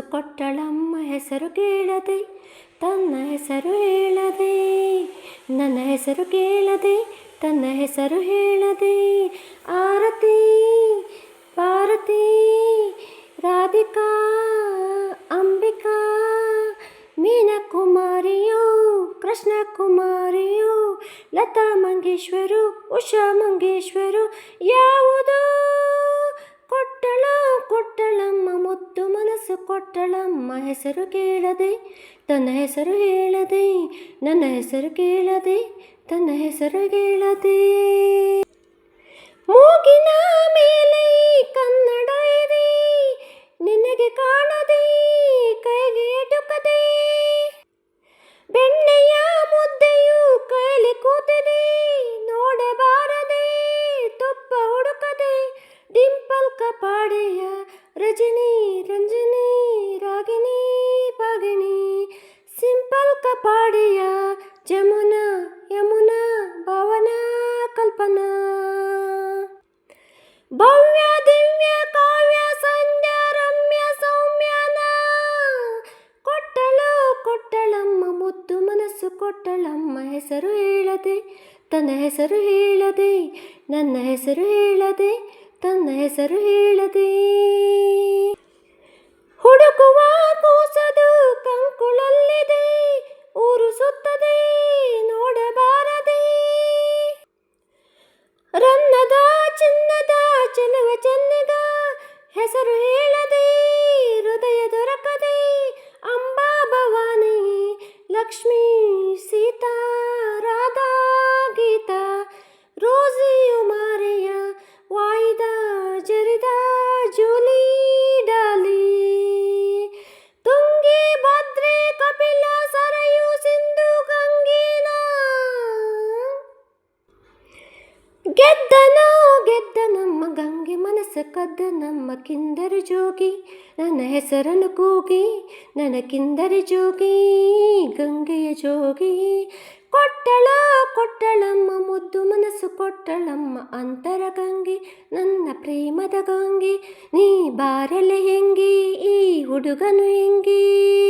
ಕೊಟ್ಟಳಮ್ಮ ಹೆಸರು ಕೇಳದೆ, ತನ್ನ ಹೆಸರು ಹೇಳದೆ, ನನ್ನ ಹೆಸರು ಕೇಳದೆ, ತನ್ನ ಹೆಸರು ಹೇಳದೆ. ಆರತಿ ಪಾರತಿ ರಾಧಿಕಾ, ಅಂಬಿಕಾ, ಮೀನಕುಮಾರಿಯೂ ಕೃಷ್ಣ ಕುಮಾರಿಯೋ ಲತಾ ಮಂಗೇಶ್ವರು, ಉಷಾ ಮಂಗೇಶ್ವರು ಯಾವುದು ಮುತ್ತು ಮನಸ್ಸು ಕೊಟ್ಟಳಮ್ಮ ಹೆಸರು ಕೇಳದೆ, ತನ್ನ ಹೆಸರು ಹೇಳದೆ, ನನ್ನ ಹೆಸರು ಕೇಳದೆ, ತನ್ನ ಹೆಸರು ಕೇಳದೆ. ಮೂಗಿನ ಮೇಲೆ ಕನ್ನಡ ಇದೆ, ನಿನಗೆ ಕಾಣದೆ, ಕೈಗೆ ಎಟುಕದೆ ಬೆಣ್ಣೆಯ ಮುದ್ದೆಯು ಕೈಲಿ ಕೂತಿದೆ, ನೋಡಬಾರದೆ, ತುಪ್ಪ ಹುಡುಕದೆ, ಡಿಂಪಲ್ ಕಪಾಡೆಯ ರಂಜನಿ ಕಪಾಡೆಯ ಜಮುನಾ ಯಮುನಾ ಭಾವನಾ ಕಲ್ಪನಾ. ಭವ್ಯ, ದಿವ್ಯ, ಕಾವ್ಯ, ಸಂಧ್ಯಾ, ರಮ್ಯ ಸೌಮ್ಯನ ಕೊಟ್ಟಳು, ಕೊಟ್ಟಳಮ್ಮ, ಮುದ್ದು ಮನಸ್ಸು ಕೊಟ್ಟಳಮ್ಮ, ಹೆಸರು ಹೇಳದೆ, ತನ್ನ ಹೆಸರು ಹೇಳದೆ, ನನ್ನ ಹೆಸರು ಹೇಳದೆ, ತನ್ನ ಹೆಸರು ಹೇಳದೆ. ಹೆಸರು ಹೇಳದೆ, ಹೃದಯ ದೊರಕದೆ, ಅಂಬಾ ಭವಾನಿ, ಲಕ್ಷ್ಮೀ ಸೀತಾ, ರಾಧಾ ಗೀತಾ ರೋಸಿಯು ಮಾರೆಯ, ವಾಯ್ದ ಜರಿದ ಜೂಲಿ ಡಾಲಿ. ತುಂಗಿ ಭದ್ರೆ ಕಪಿಲ ಸರಯು ಸಿಂಧು ಗಂಗೀನಾ ಗೆದ್ದನೋ ಗೆದ್ದ ನಮ್ಮ ಗಂಗೆ ಮನಸ್ಸು ಕದ್ದ ನಮ್ಮ ಕಿಂದರ ಜೋಗಿ, ನನ್ನ ಹೆಸರನ್ನು ಕೂಗಿ, ನನ್ನ ಕಿಂದರ ಜೋಗಿ, ಗಂಗೆಯ ಜೋಗಿ. ಕೊಟ್ಟಳ, ಕೊಟ್ಟಳಮ್ಮ, ಮುದ್ದು ಮನಸ್ಸು ಕೊಟ್ಟಳಮ್ಮ, ಅಂತರ ಗಂಗೆ, ನನ್ನ ಪ್ರೇಮದ ಗಂಗೆ, ನೀ ಬಾರಲೆ ಹೆಂಗೆ, ಈ ಹುಡುಗನು ಹೆಂಗೆ?